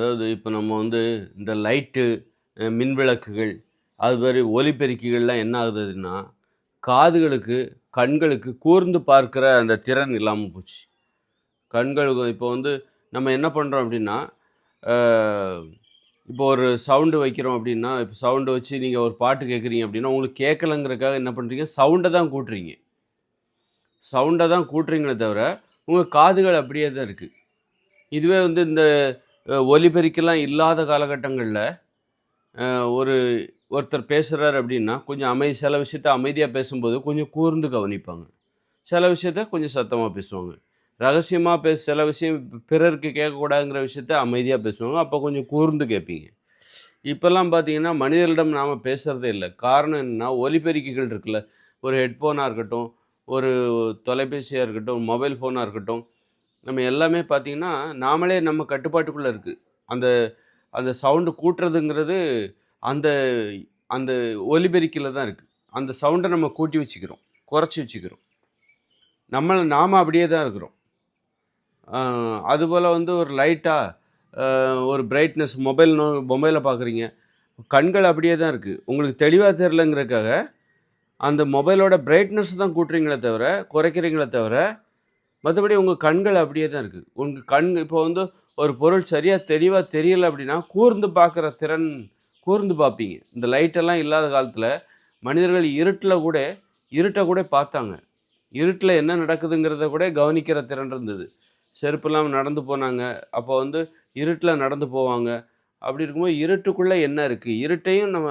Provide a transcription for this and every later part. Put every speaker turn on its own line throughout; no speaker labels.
அதாவது இப்போ நம்ம வந்து இந்த லைட்டு மின்விளக்குகள் மின் விளக்குகள் அது மாதிரி ஒலிபெருக்கிகள்லாம் என்ன ஆகுதுன்னா காதுகளுக்கு கண்களுக்கு கூர்ந்து பார்க்குற அந்த திறன் இல்லாமல் போச்சு. கண்களுக்கு இப்போ வந்து நம்ம என்ன பண்ணுறோம் அப்படின்னா இப்போ ஒரு சவுண்டு வைக்கிறோம் அப்படின்னா இப்போ சவுண்டு வச்சு நீங்கள் ஒரு பாட்டு கேட்குறீங்க அப்படின்னா உங்களுக்கு கேட்கலங்கிறக்காக என்ன பண்ணுறீங்க சவுண்டை தான் கூட்டுறீங்க. சவுண்டை தான் கூட்டுறீங்களே தவிர உங்கள் காதுகள் அப்படியே தான் இருக்குது இதுவே வந்து இந்த ஒலிபெருக்கெல்லாம் இல்லாத காலகட்டங்களில் ஒரு ஒருத்தர் பேசுகிறார் அப்படின்னா கொஞ்சம் அமை சில விஷயத்த அமைதியாக பேசும்போது கொஞ்சம் கூர்ந்து கவனிப்பாங்க. சில விஷயத்த கொஞ்சம் சத்தமாக பேசுவாங்க. ரகசியமாக பேச சில விஷயம் பிறருக்கு கேட்கக்கூடாதுங்கிற விஷயத்த அமைதியாக பேசுவாங்க. அப்போ கொஞ்சம் கூர்ந்து கேட்பீங்க. இப்போல்லாம் பார்த்தீங்கன்னா மனிதர்களிடம் நாம் பேசுகிறதே இல்லை. காரணம் என்னன்னா ஒலிபெருக்கிகள் இருக்குல்ல. ஒரு ஹெட்ஃபோனாக இருக்கட்டும் ஒரு தொலைபேசியாக இருக்கட்டும் மொபைல் ஃபோனாக இருக்கட்டும் நம்ம எல்லாமே பார்த்திங்கன்னா நாமளே நம்ம கட்டுப்பாட்டுக்குள்ளே இருக்குது அந்த அந்த சவுண்டு கூட்டுறதுங்கிறது அந்த அந்த ஒலிபெருக்கில் தான் இருக்குது அந்த சவுண்டை நம்ம கூட்டி வச்சுக்கிறோம் குறைச்சி வச்சுக்கிறோம். நம்மளை நாம் அப்படியே தான் இருக்கிறோம். அதுபோல் வந்து ஒரு லைட்டாக ஒரு பிரைட்னஸ் மொபைல் நோ மொபைலை பார்க்குறீங்க. கண்கள் அப்படியே தான் இருக்குது உங்களுக்கு தெளிவாக தெரிலங்கிறதுக்காக அந்த மொபைலோட பிரைட்னஸ் தான் கூட்டுறீங்களே தவிர குறைக்கிறீங்களே தவிர மற்றபடி உங்கள் கண்கள் அப்படியே தான் இருக்குது உங்கள் கண் இப்போ வந்து ஒரு பொருள் சரியாக தெளிவாக தெரியலை அப்படின்னா கூர்ந்து பார்க்குற திறன் கூர்ந்து பார்ப்பீங்க. இந்த லைட்டெல்லாம் இல்லாத காலத்தில் மனிதர்கள் இருட்டில் கூட இருட்டை கூட பார்த்தாங்க. இருட்டில் என்ன நடக்குதுங்கிறத கூட கவனிக்கிற திறன் இருந்தது. செருப்பு இல்லாமல் நடந்து போனாங்க. அப்போ வந்து இருட்டில் நடந்து போவாங்க. அப்படி இருக்கும்போது இருட்டுக்குள்ளே என்ன இருக்குது இருட்டையும் நம்ம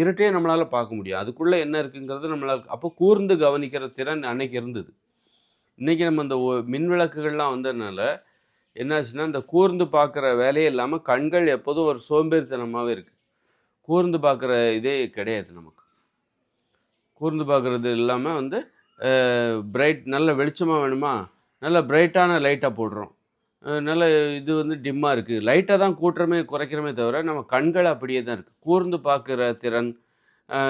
இருட்டையும் நம்மளால் பார்க்க முடியும். அதுக்குள்ளே என்ன இருக்குங்கிறது நம்மளால் அப்போ கூர்ந்து கவனிக்கிற திறன் அன்னைக்கு இருந்தது. இன்றைக்கி நம்ம இந்த ஒ- மின் விளக்குகள்லாம் வந்ததுனால என்னாச்சுன்னா இந்த கூர்ந்து பார்க்குற வேலையே இல்லாமல் கண்கள் எப்போதும் ஒரு சோம்பேறித்தனமாகவே இருக்குது கூர்ந்து பார்க்குற இதே கிடையாது நமக்கு. கூர்ந்து பார்க்குறது இல்லாமல் வந்து பிரைட் நல்ல வெளிச்சமாக வேணுமா? நல்ல பிரைட்டான லைட்டாக போடுறோம். நல்ல இது வந்து டிம்மாக இருக்குது லைட்டாக தான் கூட்டுறமே குறைக்கிறமே தவிர நம்ம கண்கள் அப்படியே தான் இருக்குது கூர்ந்து பார்க்குற திறன்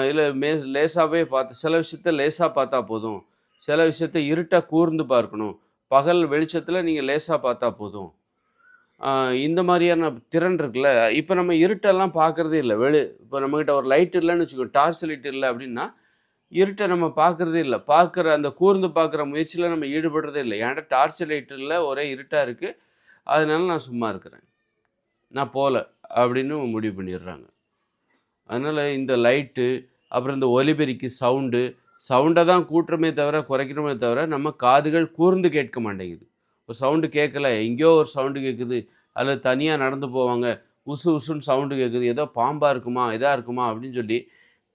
இல்லை மே லேசாகவே பார்த்து சில விஷயத்த லேசாக பார்த்தா போதும். சில விஷயத்த இருட்டாக கூர்ந்து பார்க்கணும். பகல் வெளிச்சத்தில் நீங்கள் லேசாக பார்த்தா போதும். இந்த மாதிரியான திறன் இருக்குல்ல இப்போ நம்ம இருட்டெல்லாம் பார்க்குறதே இல்லை. வெளி இப்போ நம்மக்கிட்ட ஒரு லைட் இல்லைன்னு வச்சுக்கோ டார்ச் லைட் இல்லை அப்படின்னா இருட்டை நம்ம பார்க்குறதே இல்லை. பார்க்குற அந்த கூர்ந்து பார்க்குற முயற்சியில் நம்ம ஈடுபடுறதே இல்லை. ஏன்டா டார்ச் லைட் இல்லை ஒரே இருட்டாக இருக்குது அதனால நான் சும்மா இருக்கிறேன். நான் போகல அப்படின்னு முடிவு பண்ணிடுறாங்க. அதனால் இந்த லைட்டு அப்புறம் இந்த ஒலிபெருக்கி சவுண்டு சவுண்டை தான் கூட்டுறமே தவிர குறைக்கிறோமே தவிர நம்ம காதுகள் கூர்ந்து கேட்க மாட்டேங்குது. ஒரு சவுண்டு கேட்கல எங்கேயோ ஒரு சவுண்டு கேட்குது அதில் தனியாக நடந்து போவாங்க உசு உசுன்னு சவுண்டு கேட்குது ஏதோ பாம்பாக இருக்குமா இதாக இருக்குமா அப்படின்னு சொல்லி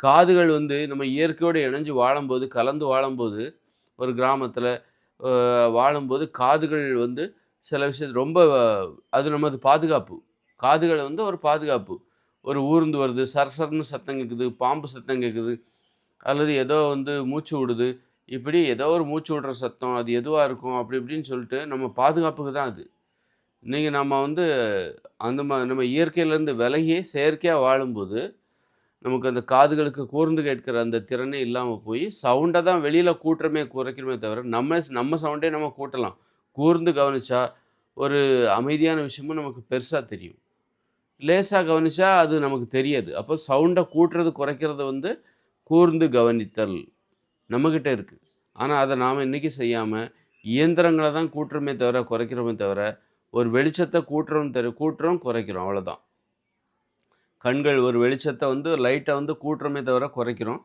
காதுகள் வந்து நம்ம இயற்கையோடு இணைஞ்சு வாழும்போது கலந்து வாழும்போது ஒரு கிராமத்தில் வாழும்போது காதுகள் வந்து சில விஷயத்து ரொம்ப அது நமது பாதுகாப்பு. காதுகள் வந்து ஒரு பாதுகாப்பு. ஒரு ஊர்ந்து வருது சரசரன்னு சத்தம் கேட்குது பாம்பு சத்தம் கேட்குது அல்லது ஏதோ வந்து மூச்சு விடுது. இப்படி ஏதோ ஒரு மூச்சு விடுற சத்தம் அது எதுவாக இருக்கும் அப்படி இப்படின்னு சொல்லிட்டு நம்ம பாதுகாப்புக்கு தான் அது. இன்றைக்கி நம்ம வந்து அந்த மாதிரி நம்ம இயற்கையிலேருந்து விலகி செயற்கையாக வாழும்போது நமக்கு அந்த காதுகளுக்கு கூர்ந்து கேட்கிற அந்த திறனே இல்லாமல் போய் சவுண்டை தான் வெளியில் கூட்டுறமே குறைக்கிறமே தவிர நம்ம நம்ம சவுண்டே நம்ம கூட்டலாம். கூர்ந்து கவனித்தா ஒரு அமைதியான விஷயமும் நமக்கு பெருசாக தெரியும். லேசாக கவனித்தா அது நமக்கு தெரியாது. அப்போ சவுண்டை கூட்டுறது குறைக்கிறது வந்து கூர்ந்து கவனித்தல் நம்மக்கிட்ட இருக்குது ஆனால் அதை நாம் இன்றைக்கி செய்யாமல் இயந்திரங்களை தான் கூட்டுறோமே தவிர குறைக்கிறோமே தவிர ஒரு வெளிச்சத்தை கூட்டுறோம் தெரி கூட்டுறோம் குறைக்கிறோம் அவ்வளோதான் கண்கள் ஒரு வெளிச்சத்தை வந்து லைட்டை வந்து கூட்டுறோமே தவிர குறைக்கிறோம்.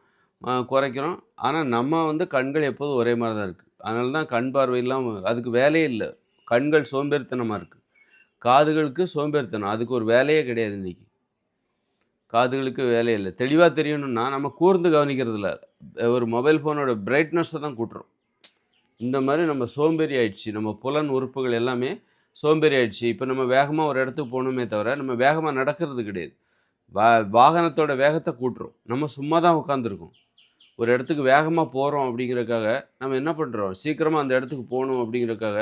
குறைக்கிறோம். ஆனால் நம்ம வந்து கண்கள் எப்போதும் ஒரே மாதிரி தான் இருக்குது அதனால தான் கண் பார்வையெல்லாம் அதுக்கு வேலையே இல்லை. கண்கள் சோம்பேறித்தனமாக இருக்குது காதுகளுக்கு சோம்பேறித்தனம். அதுக்கு ஒரு வேலையே கிடையாது இன்றைக்கி காதுகளுக்கு வேலையே இல்லை. தெளிவாக தெரியணும்னா நம்ம கூர்ந்து கவனிக்கிறது ஒரு மொபைல் ஃபோனோட பிரைட்னஸை தான் கூட்டுறோம். இந்த மாதிரி நம்ம சோம்பேறி ஆயிடுச்சு. நம்ம புலன் உறுப்புகள் எல்லாமே சோம்பேறி ஆயிடுச்சு. இப்போ நம்ம வேகமாக ஒரு இடத்துக்கு போகணுமே தவிர நம்ம வேகமாக நடக்கிறது கிடையாது. வா வாகனத்தோட வேகத்தை கூட்டுறோம். நம்ம சும்மா தான் உட்காந்துருக்கோம் ஒரு இடத்துக்கு வேகமாக போகிறோம் அப்படிங்கிறதுக்காக நம்ம என்ன பண்ணுறோம் சீக்கிரமாக அந்த இடத்துக்கு போகணும் அப்படிங்கிறக்காக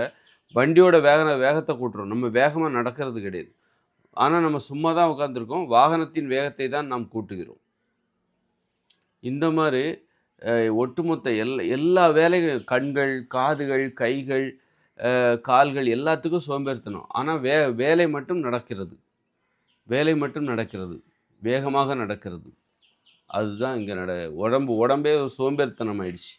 வண்டியோட வேக வேகத்தை கூட்டுறோம். நம்ம வேகமாக நடக்கிறது கிடையாது. ஆனால் நம்ம சும்மா தான் உட்காந்துருக்கோம் வாகனத்தின் வேகத்தை தான் நாம் கூட்டுகிறோம். இந்த மாதிரி ஒட்டுமொத்த எல்லா எல்லா வேலைகளும் கண்கள் காதுகள் கைகள் கால்கள் எல்லாத்துக்கும் சோம்பேறித்தனம். ஆனால் வே வேலை மட்டும் நடக்கிறது. வேலை மட்டும் நடக்கிறது. வேகமாக நடக்கிறது. அதுதான் இங்கே நட உடம்பு உடம்பே சோம்பேறித்தனம் ஆயிடுச்சு